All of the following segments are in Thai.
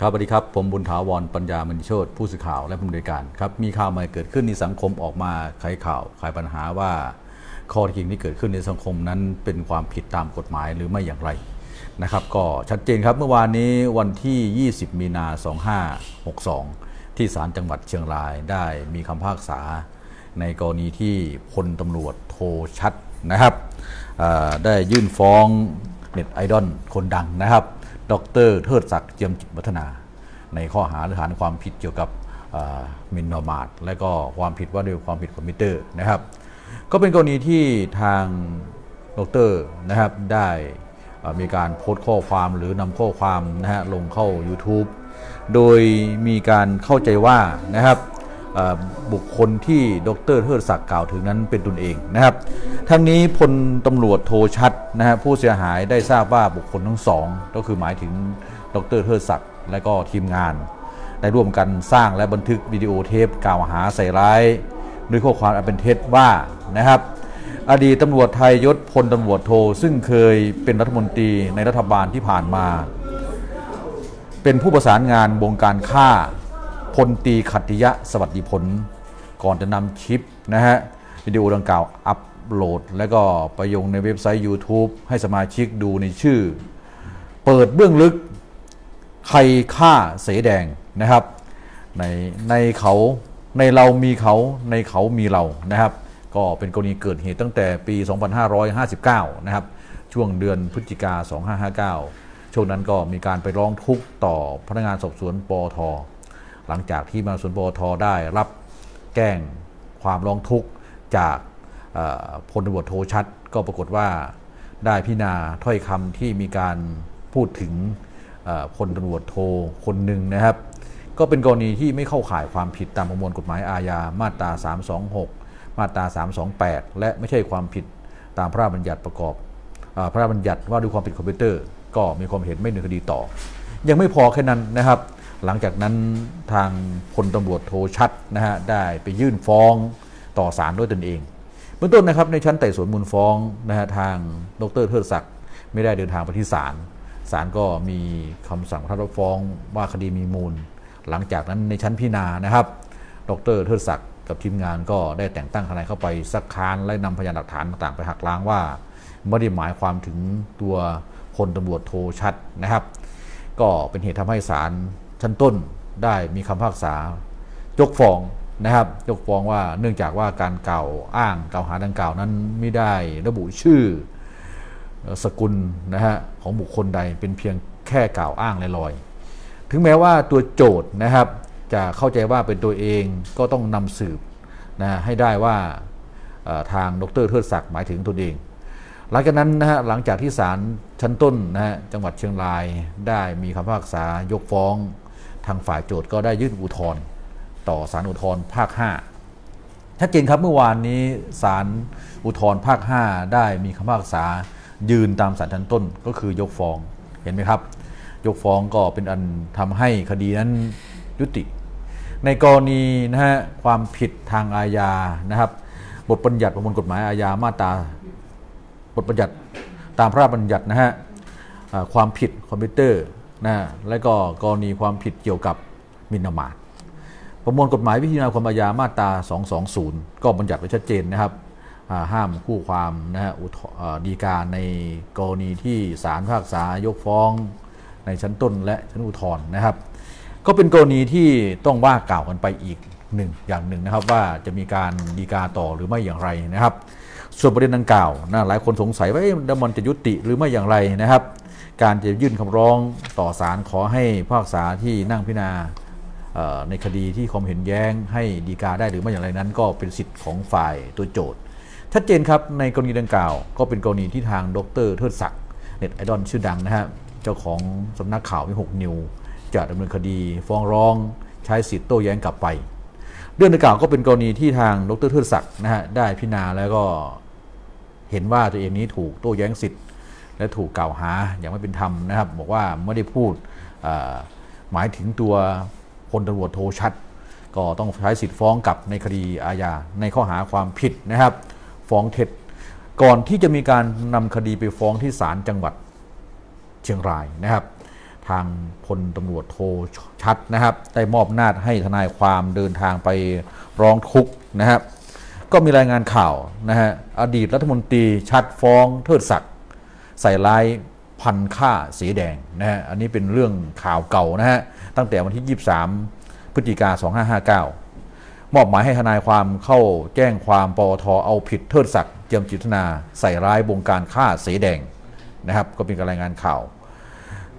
ครับสวัสดีครับ ผมบุญถาวรปัญญามณีโชตผู้สื่อข่าวและผู้ดำเนินการครับมีข่าวใหม่เกิดขึ้นในสังคมออกมาไขข่าวไขปัญหาว่า ข้อท็จจริงที่เกิดขึ้นในสังคมนั้นเป็นความผิดตามกฎหมายหรือไม่อย่างไรนะครับ ก็ชัดเจนครับเมื่อวานนี้วันที่ 20 มีนา2562 ที่ศาลจังหวัดเชียงรายได้มีคำพากษา ในกรณีที่พลตำรวจโทชัดนะครับได้ยื่นฟ้องเน็ตไอดอลคนดังนะครับ ดรเทิดศักดิ์เจียมจิตวัฒนา ในข้อหาหรือฐานความผิดเกี่ยวกับมินประมาทและก็ความผิดว่าด้วยความผิดคอมพิวเตอร์นะครับ ก็เป็นกรณีที่ทางดรนะครับได้มีการโพสต์ข้อความหรือนำข้อความนะฮะลงเข้า YouTube โดยมีการเข้าใจว่านะครับ บุคคลที่ดรเทิดศักดิ์กล่าวถึงนั้นเป็นตนเองนะครับ ทั้งนี้พลตำรวจโทชัดนะฮะผู้เสียหายได้ทราบว่าบุคคลทั้งสองก็คือหมายถึงดรเทิดศักดิ์และก็ทีมงาน ได้ร่วมกันสร้างและบันทึกวิดีโอเทปกล่าวหาใส่ร้ายด้วยข้อความอันเป็นเท็จว่านะครับ อดีตตำรวจไทยยศพลตำรวจโท ซึ่งเคยเป็นรัฐมนตรีในรัฐบาลที่ผ่านมา เป็นผู้ประสานงานวงการฆ่า พลตีขัติยะสวัสดิผล ก่อนจะนำคลิปนะฮะวิดีโอดังกล่าวอัปโหลด และก็ไปยงในเว็บไซต์ YouTube ให้สมาชิกดูในชื่อ เปิดเบื้องลึกใครฆ่าเสแดงนะครับ ในในเขาในเรามีเขาในเขามีเรานะครับ ก็เป็นกรณีเกิดเหตุตั้งแต่ปี 2559 นะครับ ช่วงเดือนพฤศจิกา 2559 ช่วงนั้นก็มีการไปร้องทุกข์ต่อพนักงานสอบสวนปอท หลังจากที่มาสวนปอทได้รับแจ้งความร้องทุกข์จากพลตำรวจโทชัด ก็ปรากฏว่าได้พิจารณาถ้อยคำที่มีการพูดถึงพลตำรวจโทคนหนึ่งนะครับ ก็เป็นกรณีที่ไม่เข้าข่ายความผิดตามประมวลกฎหมายอาญามาตรา 326 มาตรา 328 และไม่ใช่ความผิดตามพระราชบัญญัติประกอบอพระราชบัญญัติว่าด้วยความผิดคอมพิวเตอร์ ก็มีความเห็นไม่ดำเนินคดีต่อ ยังไม่พอแค่นั้นนะครับ หลังจากนั้นทางพลตำรวจโทชัดนะฮะได้ไปยื่นฟ้องต่อศาลด้วยตนเองเบื้องต้นนะครับในชั้นไต่สวนมูลฟ้องนะฮะทางดรเทิดศักดิ์ไม่ได้เดินทางไปที่ศาลศาลก็มีคำสั่งรับฟ้องว่าคดีมีมูล หลังจากนั้นในชั้นพิจารณานะครับ ดรเทิดศักดิ์กับทีมงานก็ได้แต่งตั้งทนายเข้าไปซักค้านและนำพยานหลักฐานต่างๆไปหักล้างว่าไม่ได้หมายความถึงตัวพลตำรวจโทชัดนะครับ ก็เป็นเหตุทำให้ศาล ชั้นต้นได้มีคำพิพากษายกฟ้องนะครับยกฟ้องว่าเนื่องจากว่าการกล่าวอ้างกล่าวหาดังกล่าวนั้นไม่ได้ระบุชื่อสกุลนะฮะของบุคคลใดเป็นเพียงแค่กล่าวอ้างลอยๆถึงแม้ว่าตัวโจทย์นะครับจะเข้าใจว่าเป็นตัวเองก็ต้องนำสืบนะให้ได้ว่าทางดรเทิดศักดิ์หมายถึงตนเอง หลังจากนั้นนะฮะหลังจากที่ศาลชั้นต้นนะฮะจังหวัดเชียงรายได้มีคำพิพากษายกฟ้อง ทางฝ่ายโจทย์ก็ได้ยื่นอุทธรณ์ต่อศาลอุทธรณ์ภาค 5ชัดเจนครับเมื่อวานนี้ศาลอุทธรณ์ภาค 5 ได้มีคำพิพากษายืนตามศาลชั้นต้นก็คือยกฟ้องเห็นไหมครับ ยกฟ้องก็เป็นอันทำให้คดีนั้นยุติ ในกรณีนะฮะความผิดทางอาญานะครับ บทบัญญัติประมวลกฎหมายอาญามาตราบทบัญญัติตามพระราชบัญญัตินะฮะความผิดคอมพิวเตอร์ นะและก็กรณีความผิดเกี่ยวกับมินมาทประมวลกฎหมายวิธีนาความอาญามาตรา 220 ก็บัญญัติไว้ชัดเจนนะครับห้ามคู่ความนะฮะอุทธร์ดีกาในกรณีที่ศาลพิพากษายกฟ้องในชั้นต้นและชั้นอุทธรณ์นะครับ ก็เป็นกรณีที่ต้องว่ากล่าวกันไปอีกหนึ่งอย่างหนึ่งนะครับว่าจะมีการดีกาต่อหรือไม่อย่างไรนะครับ ส่วนประเด็นดังกล่าวนะหลายคนสงสัยว่าเอ๊ะแล้วมันจะยุติหรือไม่อย่างไรนะครับ การจะยื่นคำร้องต่อศาลขอให้ผู้พิพากษาที่นั่งพิจารณาในคดีที่ความเห็นแย้งให้ดีกาได้หรือไม่อย่างไรนั้น ก็เป็นสิทธิ์ของฝ่ายตัวโจทย์ชัดเจนครับในกรณีดังกล่าว ก็เป็นกรณีที่ทางดรเทิดศักดิ์เน็ตไอดอลชื่อดังนะฮะเจ้าของสำนักข่าววิหกนิวจะดำเนินคดีฟ้องร้องใช้สิทธิ์โต้แย้งกลับไป เรื่องดังกล่าวก็เป็นกรณีที่ทางดรเทิดศักดิ์นะฮะได้พิจารณาแล้วก็เห็นว่าตัวเองนี้ถูกโต้แย้งสิทธิ์ และถูกกล่าวหาอย่างไม่เป็นธรรมนะครับ บอกว่าไม่ได้พูดหมายถึงตัวพลตำรวจโทชัด ก็ต้องใช้สิทธิ์ฟ้องกลับในคดีอาญาในข้อหาความผิดนะครับ ฟ้องเท็จก่อนที่จะมีการนำคดีไปฟ้องที่ศาลจังหวัดเชียงรายนะครับ ทางพลตำรวจโทชัดนะครับ ได้มอบหน้าจให้ทนายความเดินทางไปร้องทุกข์นะครับ ก็มีรายงานข่าวนะฮะอดีตรัฐมนตรีชัดฟ้องเทิดศักดิ์ ใส่ร้ายพันค่าสีแดงนะฮะอันนี้เป็นเรื่องข่าวเก่านะฮะตั้งแต่วันที่ 23 พฤศจิกา 2559 มอบหมายให้ทนายความเข้าแจ้งความปอทเอาผิดเทิดศักดิ์เจียมจิตนา ใส่ร้ายบงการฆ่าสีแดงนะครับก็เป็นการรายงานข่าว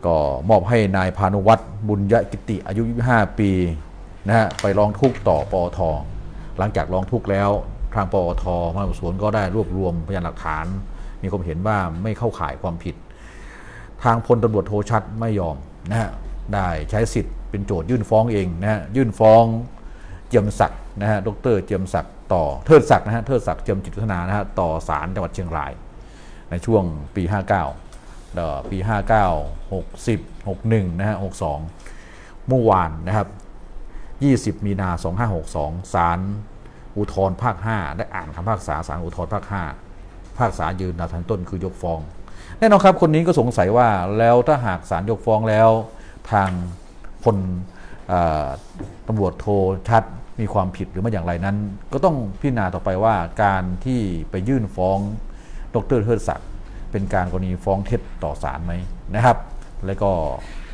ก็มอบให้นายพานุวัตรบุญยกิติอายุ 25 ปีนะฮะไปร้องทุกข์ต่อปอทหลังจากร้องทุกข์แล้วทางปอทมาสวนก็ได้รวบรวมพยานหลักฐาน มีความเห็นว่าไม่เข้าข่ายความผิด ทางพลตำรวจโทชัดไม่ยอมนะฮะได้ใช้สิทธิ์เป็นโจทยื่นฟ้องเองนะฮะยื่นฟ้องเจียมศักดิ์นะฮะดรเจียมศักดิ์ต่อเทิดศักดิ์นะฮะเทิดศักดิ์เจียมจิตพัฒนานะฮะต่อศาลจังหวัดเชียงราย ในช่วงปี 59เอ่อปี 59 60 61 นะฮะ 62 เมื่อวานนะครับ 20 มีนา 2562ศาลอุทธรภาค 5 ได้อ่านคำพิพากษาศาลอุทธรภาค 5 ภาคษายืนดาทันต้นคือยกฟ้อง แน่นอนครับคนนี้ก็สงสัยว่าแล้วถ้าหากศาลยกฟ้องแล้ว ทางพลตำรวจโทชัดมีความผิดหรือไม่อย่างไรนั้น ก็ต้องพิจารณาต่อไปว่าการที่ไปยื่นฟ้องดรเทิดศักดิ์เป็นการกรณีฟ้องเท็จต่อศาลไหมนะครับ แล้วก็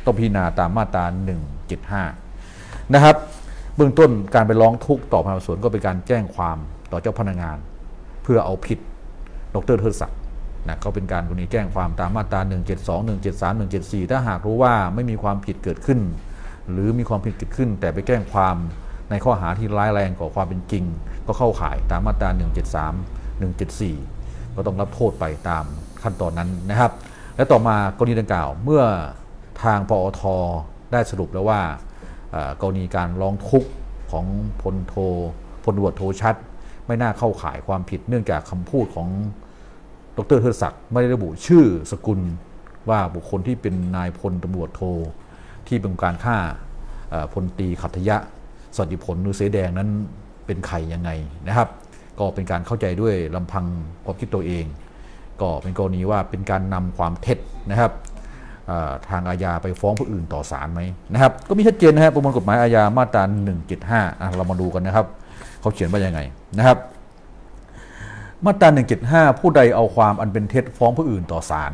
ต้องพิจารณาตามมาตรา 175 นะครับ เบื้องต้นการไปร้องทุกข์ต่อพนักงานสวนก็เป็นการแจ้งความต่อเจ้าพนักงาน เพื่อเอาผิด ดรเทิดศักดิ์นะก็เป็นการกรณีแจ้งความตามมาตรา 172 173 174 ถ้าหากรู้ว่าไม่มีความผิดเกิดขึ้น หรือมีความผิดเกิดขึ้น แต่ไปแจ้งความในข้อหาที่ร้ายแรงกว่าความเป็นจริง ก็เข้าข่ายตามมาตรา 173 174 ก็ต้องรับโทษไปตามขั้นตอนนั้นนะครับ และต่อมากรณีดังกล่าวเมื่อทางปอทได้สรุปแล้วว่ากรณีการร้องทุกข์ของพลโทพลตรวจโทชัด ไม่น่าเข้าข่ายความผิดเนื่องจากคำพูดของ ดรเทิดศักดิ์ไม่ได้ระบุชื่อสกุลว่าบุคคลที่เป็นนายพลตำรวจโทที่เป็นการฆ่าพลตีขัตยะสวัสดิผลหรือเสแดงนั้นเป็นใครยังไงนะครับ ก็เป็นการเข้าใจด้วยลำพังความคิดตัวเอง ก็เป็นกรณีว่าเป็นการนำความเท็จนะครับทางอาญาไปฟ้องผู้อื่นต่อศาลไหมนะครับ ก็มีชัดเจนนะครับประมวลกฎหมายอาญามาตรา175เรามาดูกันนะครับ เขาเขียนว่ายังไงนะครับ มาตรา175 ผู้ใดเอาความอันเป็นเท็จฟ้องผู้อื่นต่อศาล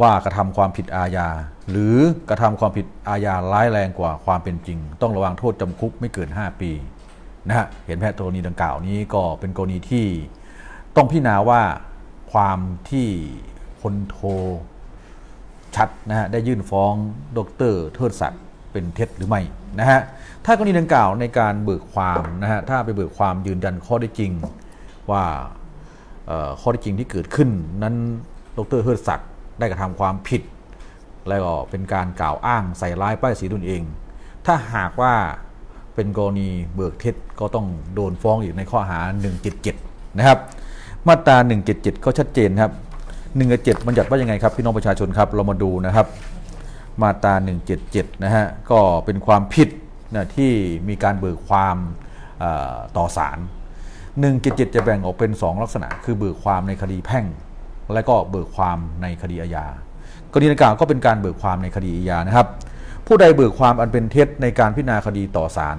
ว่ากระทำความผิดอาญา หรือกระทำความผิดอาญาร้ายแรงกว่าความเป็นจริง ต้องระวังโทษจำคุกไม่เกิน 5 ปีนะฮะเห็นแพทย์กรณีดังกล่าวนี้ก็เป็นกรณีที่ต้องพิจารณาว่าความที่พลโทชัดนะฮะได้ยื่นฟ้องดรเทิดศักดิ์เป็นเท็จหรือไม่นะฮะถ้ากรณีดังกล่าวในการเบิกความนะฮะถ้าไปเบิกความยืนยันข้อได้จริง ว่าข้อท็จจริงที่เกิดขึ้นนั้นดรเฮิร์ตศักดิ์ได้กระทำความผิด แล้วก็เป็นการกล่าวอ้างใส่ร้ายป้ายสีตนเอง ถ้าหากว่าเป็นกรณีเบิกเท็จก็ต้องโดนฟ้องอีกในข้อหา 177 นะครับ มาตรา 177 ก็ชัดเจนครับ 177 บัญญัติว่ายังไงครับ พี่น้องประชาชนครับ เรามาดูนะครับ มาตรา 177 นะฮะ ก็เป็นความผิดนะที่มีการเบิกความต่อศาล 177จะแบ่งออกเป็น 2 ลักษณะ คือเบิกความในคดีแพ่ง และก็เบิกความในคดีอาญากรณีดังกล่าวก็เป็นการเบิกความในคดีอาญานะครับ ผู้ใดเบิกความอันเป็นเท็จในการพิจารณาคดีต่อศาล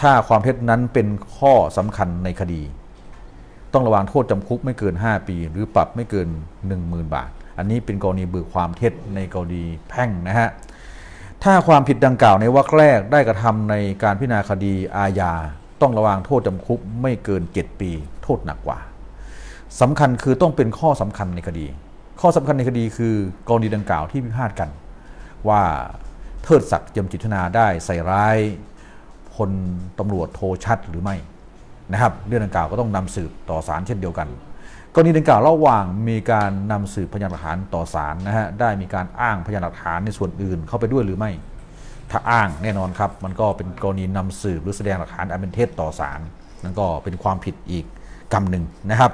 ถ้าความเท็จนั้นเป็นข้อสำคัญในคดี ต้องระวังโทษจำคุกไม่เกิน 5 ปี หรือปรับไม่เกิน 10,000 บาท อันนี้เป็นกรณีเบิกความเท็จในกรณีแพ่งนะฮะถ้าความผิดดังกล่าวในวรรคแรกได้กระทำในการพิจารณาคดีอาญา ต้องระวังโทษจำคุกไม่เกิน 7 ปี โทษหนักกว่าสำคัญคือต้องเป็นข้อสำคัญในคดี ข้อสำคัญในคดีคือกรณีดังกล่าวที่พิพาทกัน ว่าเทิดศักดิ์เจียมจิตนาได้ใส่ร้ายพลตำรวจโทชัดหรือไม่นะครับ เรื่องดังกล่าวก็ต้องนำสืบต่อศาลเช่นเดียวกันกรณีดังกล่าวระหว่างมีการนำสืบพยานหลักฐานต่อศาลนะฮะได้มีการอ้างพยานหลักฐานในส่วนอื่นเข้าไปด้วยหรือไม่ ถ้าอ้างแน่นอนครับ มันก็เป็นกรณีนำสืบหรือแสดงหลักฐานอันเป็นเท็จต่อศาลนั่นก็เป็นความผิดอีกกรรมหนึ่งนะครับ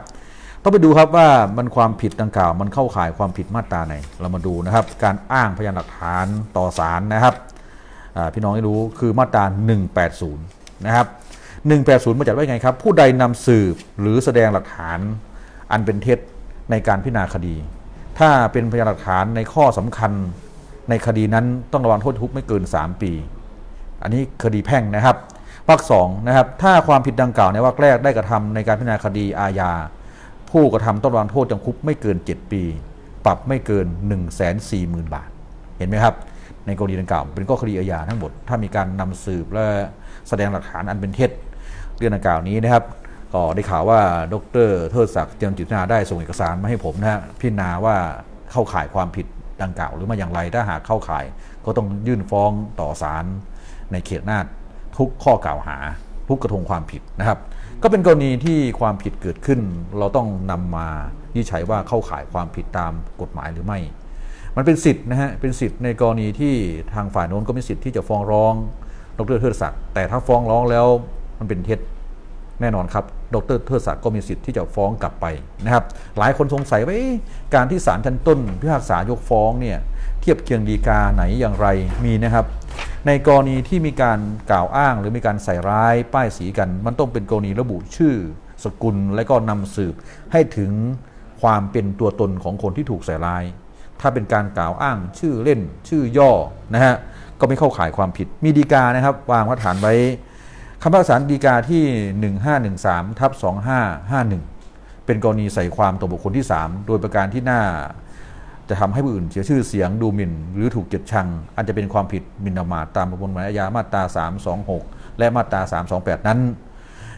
ต้องไปดูครับว่ามันความผิดดังกล่าว มันเข้าข่ายความผิดมาตราไหน เรามาดูนะครับ การอ้างพยานหลักฐานต่อศาลนะครับพี่น้องให้รู้คือมาตรา 180 นะครับ 180 มาจากว่าไงครับ ผู้ใดนำสืบหรือแสดงหลักฐานอันเป็นเท็จในการพิจารณาคดี ถ้าเป็นพยานหลักฐานในข้อสำคัญ ในคดีนั้นต้องระวังโทษทุกไม่เกิน 3 ปี อันนี้คดีแพ่งนะครับวรรคสองนะครับถ้าความผิดดังกล่าวในวรรคแรกได้กระทำในการพิจารณาคดีอาญา ผู้กระทำต้องระวังโทษจำคุกไม่เกิน 7 ปี ปรับไม่เกิน 1 4 0 0 0 0 บาท เห็นไหมครับ ในกรณีดังกล่าวเป็นก็คดีอาญาทั้งหมด ถ้ามีการนำสืบและแสดงหลักฐานอันเป็นเท็จเรื่องดังกล่าวนี้นะครับก็ได้ข่าวว่าดรเทิดศักดิ์เจียมจิตนาได้ส่งเอกสารมาให้ผมนะฮะพิจารณาว่าเข้าข่ายความผิด ดังกล่าวหรือไม่อย่างไรถ้าหากเข้าข่าย ก็ต้องยื่นฟ้องต่อศาลในเขตนาฏทุกข้อกล่าวหาทุกกระทงความผิดนะครับ ก็เป็นกรณีที่ความผิดเกิดขึ้น เราต้องนำมาวิจัยว่าเข้าข่ายความผิดตามกฎหมายหรือไม่ มันเป็นสิทธิ์นะฮะเป็นสิทธิ์ในกรณีที่ทางฝ่ายโน้นก็มีสิทธิ์ที่จะฟ้องร้องดรเทิดศักดิ์แต่ถ้าฟ้องร้องแล้วมันเป็นเท็จ แน่นอนครับ ดรเทิดศักดิ์ก็มีสิทธิ์ที่จะฟ้องกลับไปนะครับ หลายคนสงสัยว่าการที่ศาลชั้นต้นพิพากษายกฟ้องเนี่ยเทียบเคียงดีกาไหนอย่างไรมีนะครับ ในกรณีที่มีการกล่าวอ้าง หรือมีการใส่ร้ายป้ายสีกัน มันต้องเป็นกรณีระบุชื่อ สกุลและก็นำสืบให้ถึงความเป็นตัวตนของคนที่ถูกใส่ร้าย ถ้าเป็นการกล่าวอ้างชื่อเล่นชื่อย่อนะฮะก็ไม่เข้าข่ายความผิดมีดีกานะครับ วางมาตรฐานไว้ คำพิพากษาดีกาที่ 1513ทับ2551 เป็นกรณีใส่ความต่อบุคคลที่ 3 โดยประการที่น่า จะทำให้ผู้อื่นเสียชื่อเสียงดูหมิ่น หรือถูกเจ็ดชัง อาจจะเป็นความผิดหมิ่นประมาทตามประมวลกฎหมายอาญามาตรา 326 และมาตรา 328 นั้น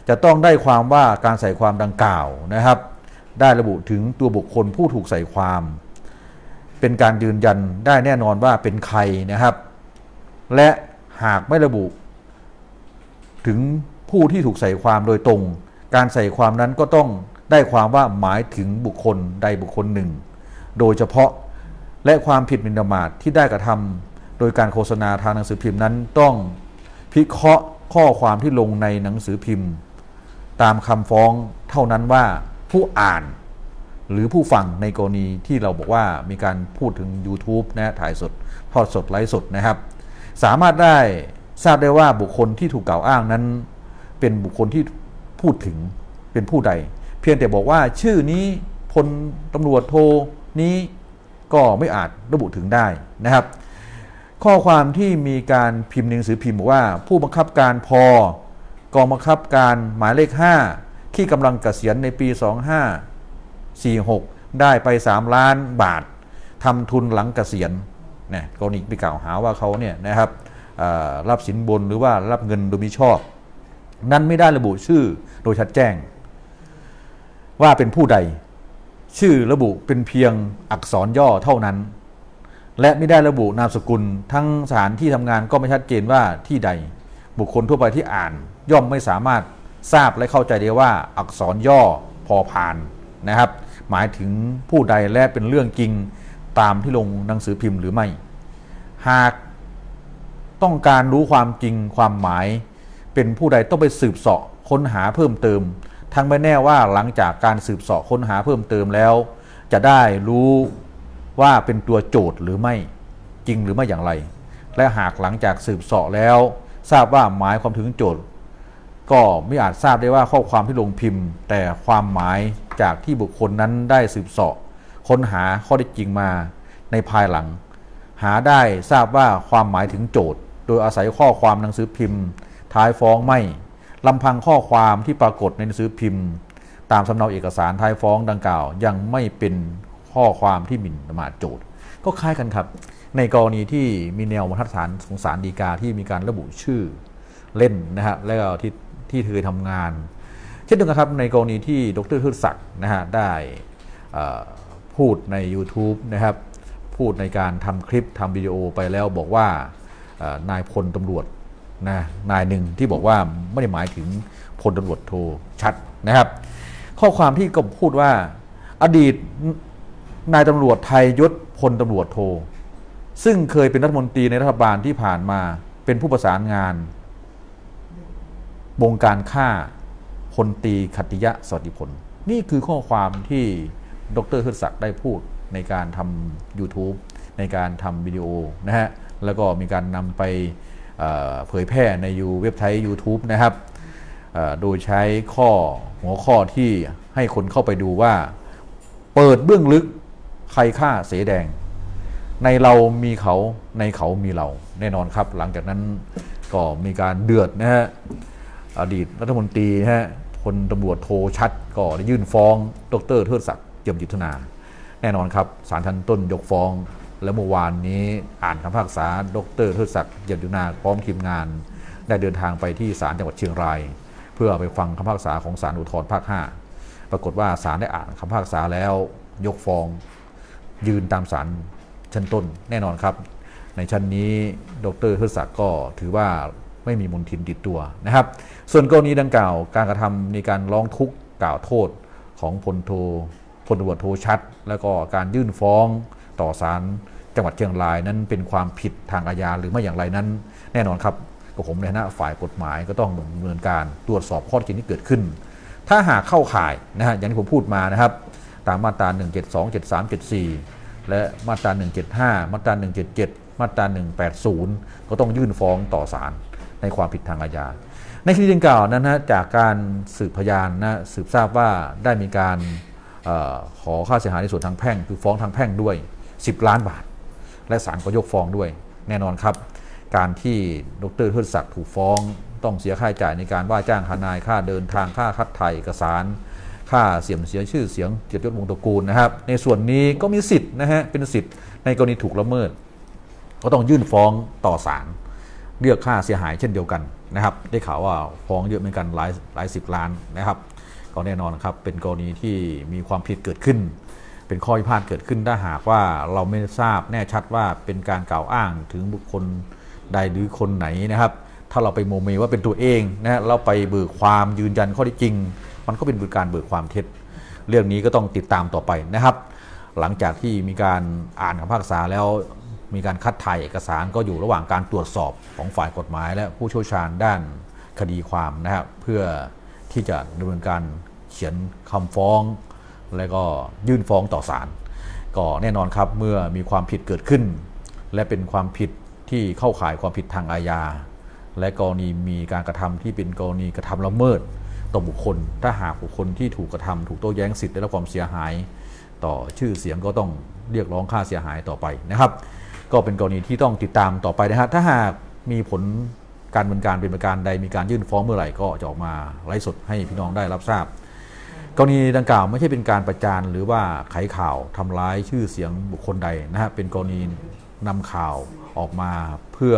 จะต้องได้ความว่าการใส่ความดังกล่าวนะครับ ได้ระบุถึงตัวบุคคลผู้ถูกใส่ความ เป็นการยืนยันได้แน่นอนว่าเป็นใครนะครับ และหากไม่ระบุ ถึงผู้ที่ถูกใส่ความโดยตรง การใส่ความนั้นก็ต้องได้ความว่าหมายถึงบุคคลใดบุคคลหนึ่ง โดยเฉพาะและความผิดมินประมาทที่ได้กระทำโดยการโฆษณาทางหนังสือพิมพ์นั้นต้องพิเคราะห์ข้อความที่ลงในหนังสือพิมพ์ ตามคำฟ้องเท่านั้นว่าผู้อ่านหรือผู้ฟังในกรณีที่เราบอกว่ามีการพูดถึง YouTube นะถ่ายสดทอดสดไลฟ์สดนะครับ สามารถได้ ทราบได้ว่าบุคคลที่ถูกกล่าวอ้างนั้น เป็นบุคคลที่พูดถึงเป็นผู้ใด เพียงแต่บอกว่าชื่อนี้พลตำรวจโทนี้ก็ไม่อาจระบุถึงได้นะครับ ข้อความที่มีการพิมพ์หนังสือพิมพ์บอกว่า ผู้บังคับการพอกองบังคับการหมายเลข 5 ที่กำลังกเกษียณในปี 2546 ได้ไป 3 ล้านบาททำทุนหลังเกษียณเนี่ยกรณีไปกล่าวหาว่าเขาเนี่ยนะครับ รับสินบนหรือว่ารับเงินโดยมิชอบ นั้นไม่ได้ระบุชื่อโดยชัดแจ้ง ว่าเป็นผู้ใด ชื่อระบุเป็นเพียงอักษรย่อเท่านั้น และไม่ได้ระบุนามสกุล ทั้งสถานที่ทำงานก็ไม่ชัดเจนว่าที่ใด บุคคลทั่วไปที่อ่าน ย่อมไม่สามารถทราบและเข้าใจได้ว่าอักษรย่อพอพานนะครับ หมายถึงผู้ใดและเป็นเรื่องจริงตามที่ลงหนังสือพิมพ์หรือไม่ หาก ต้องการรู้ความจริงความหมาย เป็นผู้ใดต้องไปสืบเสาะค้นหาเพิ่มเติม ทั้งไม่แน่ว่าหลังจากการสืบเสาะค้นหาเพิ่มเติมแล้ว จะได้รู้ว่าเป็นตัวโจทย์หรือไม่จริงหรือไม่อย่างไร และหากหลังจากสืบเสาะแล้ว ทราบว่าหมายความถึงโจทย์ ก็ไม่อาจทราบได้ว่าข้อความที่ลงพิมพ์ แต่ความหมายจากที่บุคคลนั้นได้สืบเสาะค้นหาข้อได้จริงมาในภายหลัง หาได้ทราบว่าความหมายถึงโจทย์ โดยอาศัยข้อความหนังสือพิมพ์ ท้ายฟ้องไม่ลำพังข้อความที่ปรากฏในหนังสือพิมพ์ ตามสำเนาเอกสารท้ายฟ้องดังกล่าว ยังไม่เป็นข้อความที่หมิ่นประมาทโจทย์ก็คล้ายกันครับ ในกรณีที่มีแนวบรรทัดฐานของศาลฎีกาที่มีการระบุชื่อเล่นนะฮะแล้วที่ที่เคยทำงาน เช่นเดียวกันครับในกรณีที่ดรทืดศักดิ์นะฮะได้พูดใน YouTube นะครับพูดในการทำคลิปทำวิดีโอไปแล้วบอกว่า นายพลตำรวจนะนายหนึ่งที่บอกว่าไม่ได้หมายถึงพลตำรวจโทชัดนะครับ ข้อความที่ก็พูดว่าอดีตนายตำรวจไทยยศพลตำรวจโท ซึ่งเคยเป็นรัฐมนตรีในรัฐบาลที่ผ่านมาเป็นผู้ประสานงานบงการฆ่าพลตีขัติยะสวัสดิผลนี่คือข้อความที่ดรฮึดศักดิ์ได้พูดในการทำ YouTube ในการทำวิดีโอนะฮะ แล้วก็มีการนำไปเผยแพร่ในยูเว็บไซต์ YouTube นะครับโดยใช้ข้อหัวข้อที่ให้คนเข้าไปดูว่า เปิดเบื้องลึกใครฆ่าเสแดง ในเรามีเขาในเขามีเราแน่นอนครับ หลังจากนั้นก็มีการเดือดนะฮะอดีตรัฐมนตรีนะฮะพลตำรวจโทชัดก็ได้ยื่นฟ้อง ดรเทิดศักดิ์เจียมจิตนา แน่นอนครับศาลชั้นต้นยกฟ้อง และเมื่อวานนี้อ่านคำพิพากษา ดรเทิดศักดิ์เยมจิตนาพร้อมทีมงาน ได้เดินทางไปที่ศาลจังหวัดเชียงราย เพื่อไปฟังคำพิพากษาของศาลอุทธรภาค 5 ปรากฏว่าศาลได้อ่านคำพิพากษาแล้วยกฟ้อง ยืนตามศาลชั้นต้นแน่นอนครับ ในชั้นนี้ดรเทิดศักดิ์ก็ถือว่าไม่มีมนทินติดตัวนะครับ ส่วนกรณีดังกล่าวการกระทำในการร้องทุกข์กล่าวโทษของพลโทพลตำรวจโทชัด แล้วก็การยื่นฟ้อง ต่อศาลจังหวัดเชียงรายนั้นเป็นความผิดทางอาญาหรือไม่อย่างไรนั้น แน่นอนครับกับผมในฐานะฝ่ายกฎหมายก็ต้องดำเนินการตรวจสอบข้อเท็จจริงที่เกิดขึ้น ถ้าหากเข้าข่ายนะฮะอย่างที่ผมพูดมานะครับ ตามมาตรา 172 73 74 และมาตรา 175 มาตรา 177 มาตรา 180 ก็ต้องยื่นฟ้องต่อศาลในความผิดทางอาญาในคดีดังกล่าวนั้นนะจากการสืบพยานนะสืบทราบว่าได้มีการออขอค่าเสียหายในส่วนทางแพ่ง คือฟ้องทางแพ่งด้วย 10 ล้านบาท และศาลก็ยกฟ้องด้วย แน่นอนครับ การที่ดรเทิดศักดิ์ถูกฟ้อง ต้องเสียค่าใช้จ่ายในการว่าจ้างทนายค่าเดินทางค่าคัดถ่ายเอกสาร ค่าเสียมเสียชื่อเสียงเกียรติยศวงศ์ตระกูลนะครับ ในส่วนนี้ก็มีสิทธิ์นะฮะเป็นสิทธิ์ในกรณีถูกละเมิด ก็ต้องยื่นฟ้องต่อศาลเรียกค่าเสียหายเช่นเดียวกันนะครับ ได้ข่าวว่าฟ้องเยอะเหมือนกันหลายหลายสิบล้านนะครับก็แน่นอนครับเป็นกรณีที่มีความผิดเกิดขึ้น เป็นข้อพิพาทเกิดขึ้นถ้าหากว่าเราไม่ทราบแน่ชัดว่าเป็นการกล่าวอ้างถึงบุคคลใดหรือคนไหนนะครับ ถ้าเราไปโมเมว่าเป็นตัวเองนะเราไปเบิกความยืนยันข้อที่จริง มันก็เป็นการเบิกความเท็จ เรื่องนี้ก็ต้องติดตามต่อไปนะครับ หลังจากที่มีการอ่านคำพิพากษาแล้วมีการคัดถ่ายเอกสารก็อยู่ระหว่างการตรวจสอบของฝ่ายกฎหมาย และผู้เชี่ยวชาญด้านคดีความนะครับเพื่อที่จะดำเนินการเขียนคำฟ้อง และก็ยื่นฟ้องต่อศาลก็แน่นอนครับเมื่อมีความผิดเกิดขึ้น และเป็นความผิดที่เข้าข่ายความผิดทางอาญา และกรณีมีการกระทำที่เป็นกรณีกระทำละเมิดต่อบุคคล ถ้าหากบุคคลที่ถูกกระทำถูกโต้แย้งสิทธิ์ได้รับความเสียหาย ต่อชื่อเสียงก็ต้องเรียกร้องค่าเสียหายต่อไปนะครับ ก็เป็นกรณีที่ต้องติดตามต่อไปนะฮะถ้าหากมีผลการดำเนินการเป็นประการใดมีการยื่นฟ้องเมื่อไหร่ก็จะออกมาไลฟ์สดให้พี่น้องได้รับทราบ กรณีดังกล่าวไม่ใช่เป็นการประจานหรือว่าไขข่าวทำร้ายชื่อเสียงบุคคลใดนะฮะเป็นกรณีนำข่าวออกมาเพื่อ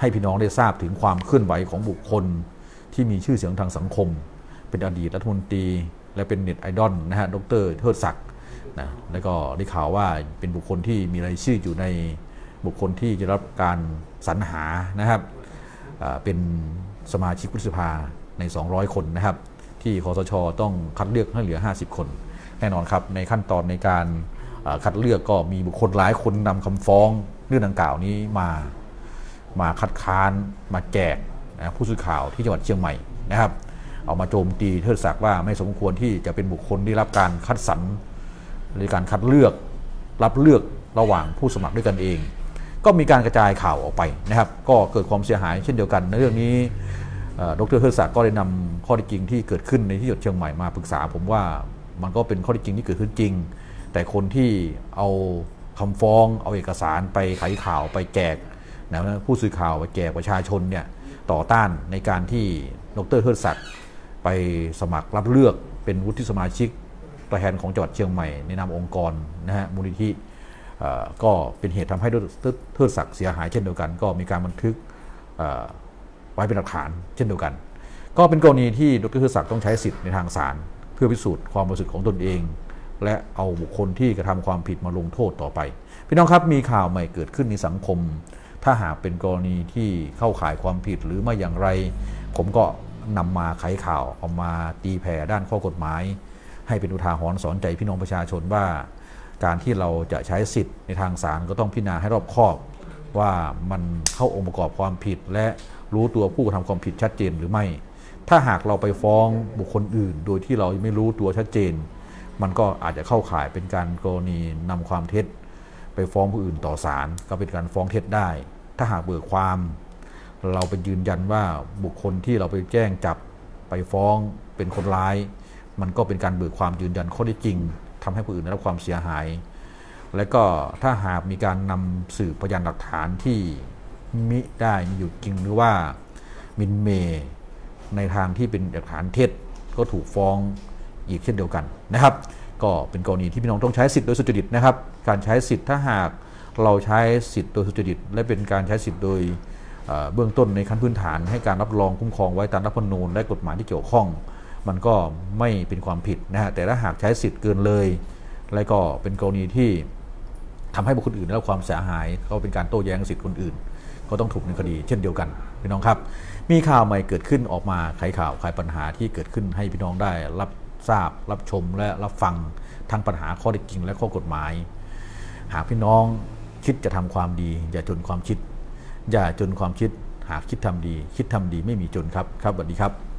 ให้พี่น้องได้ทราบถึงความเคลื่อนไหวของบุคคล ที่มีชื่อเสียงทางสังคม เป็นอดีตรัฐมนตรี และเป็นเน็ตไอดอลนะฮะดรเทิดศักดิ์นะแล้วก็ได้ข่าวว่าเป็นบุคคลที่มีรายชื่ออยู่ในบุคคลที่จะรับการสรรหานะครับเป็นสมาชิกวุฒิสภาใน 200 คนนะครับ ที่คอสชต้องคัดเลือกให้เหลือ 50 คน แน่นอนครับในขั้นตอนในการคัดเลือกก็มีบุคคลหลายคนนำคำฟ้องเรื่องดังกล่าวนี้มามาคัดค้านมาแจกนะผู้สื่อข่าวที่จังหวัดเชียงใหม่นะครับ เอามาโจมตีเทิดศักดิ์ว่าไม่สมควรที่จะเป็นบุคคลที่รับการคัดสรรหรือการคัดเลือกรับเลือกระหว่างผู้สมัครด้วยกันเอง ก็มีการกระจายข่าวออกไปนะครับ ก็เกิดความเสียหายเช่นเดียวกันในเรื่องนี้ ดรเทิดศักดิ์ก็ได้นำข้อท็จจริงที่เกิดขึ้นในที่จังหวัดเชียงใหม่มาปรึกษา ผมว่ามันก็เป็นข้อท็จจริงที่เกิดขึ้นจริง แต่คนที่เอาคำฟ้องเอาเอกสารไปไขข่าวไปแจกนะผู้สื่อข่าวไปแจกประชาชนเนี่ยต่อต้านในการที่ดรเทิดศักดิ์ไปสมัครรับเลือกเป็นวุฒิสมาชิกตัวแทนของจังหวัดเชียงใหม่ในนามองค์กรนะฮะมูลนิธิก็เป็นเหตุทำให้เทิดศักดิ์เสียหายเช่นเดียวกัน ก็มีการบันทึก ไว้เป็นหลักฐานเช่นเดียวกัน ก็เป็นกรณีที่ดรเทิดศักดิ์ต้องใช้สิทธิ์ในทางศาลเพื่อพิสูจน์ความบริสุทธิ์ของตนเอง และเอาบุคคลที่กระทำความผิดมาลงโทษต่อไป พี่น้องครับมีข่าวใหม่เกิดขึ้นในสังคม ถ้าหากเป็นกรณีที่เข้าข่ายความผิดหรือไม่อย่างไร ผมก็นำมาไขข่าวเอามาตีแผ่ด้านข้อกฎหมาย ให้เป็นอุทาหรณ์สอนใจพี่น้องประชาชนว่า การที่เราจะใช้สิทธิ์ในทางศาลก็ต้องพิจารณาให้รอบคอบว่ามันเข้าองค์ประกอบความผิดและ รู้ตัวผู้กระทำความผิดชัดเจนหรือไม่ ถ้าหากเราไปฟ้องบุคคลอื่น โดยที่เราไม่รู้ตัวชัดเจน มันก็อาจจะเข้าข่ายเป็นการกรณีนำความเท็จ ไปฟ้องผู้อื่นต่อศาลก็เป็นการฟ้องเท็จได้ ถ้าหากเบิกความ เราไปยืนยันว่าบุคคลที่เราไปแจ้งจับไปฟ้องเป็นคนร้าย มันก็เป็นการเบิกความยืนยันข้อเท็จริงทำให้ผู้อื่นได้รับความเสียหาย และก็ถ้าหากมีการนำสืบพยานหลักฐานที่ มิได้มีอยู่จริงหรือว่ามินเมในทางที่เป็นหลักฐานเท็จก็ถูกฟ้องอีกเช่นเดียวกันนะครับ ก็เป็นกรณีที่พี่น้องต้องใช้สิทธิ์โดยสุจริตนะครับ การใช้สิทธิ์ถ้าหากเราใช้สิทธิ์โดยสุจริต และเป็นการใช้สิทธิ์โดยเบื้องต้นในขั้นพื้นฐาน ให้การรับรองคุ้มครองไว้ตามรัฐธรรมนูญและกฎหมายที่เกี่ยวข้อง มันก็ไม่เป็นความผิดนะฮะแต่ถ้าหากใช้สิทธิ์เกินเลย และก็เป็นกรณีที่ทำให้บุคคลอื่นได้รับความเสียหาย ก็เป็นการโต้แย้งสิทธิ์คนอื่น ก็ต้องถูกดำเนินคดี เช่นเดียวกันพี่น้องครับ มีข่าวใหม่เกิดขึ้นออกมาไขข่าวไขปัญหาที่เกิดขึ้นให้พี่น้องได้รับทราบ รับชมและรับฟังทั้งปัญหาข้อเท็จจริง และข้อกฎหมาย หากพี่น้องคิดจะทำความดี อย่าจนความคิด อย่าจนความคิด หากคิดทำดี คิดทำดีไม่มีจนครับครับสวัสดีครับ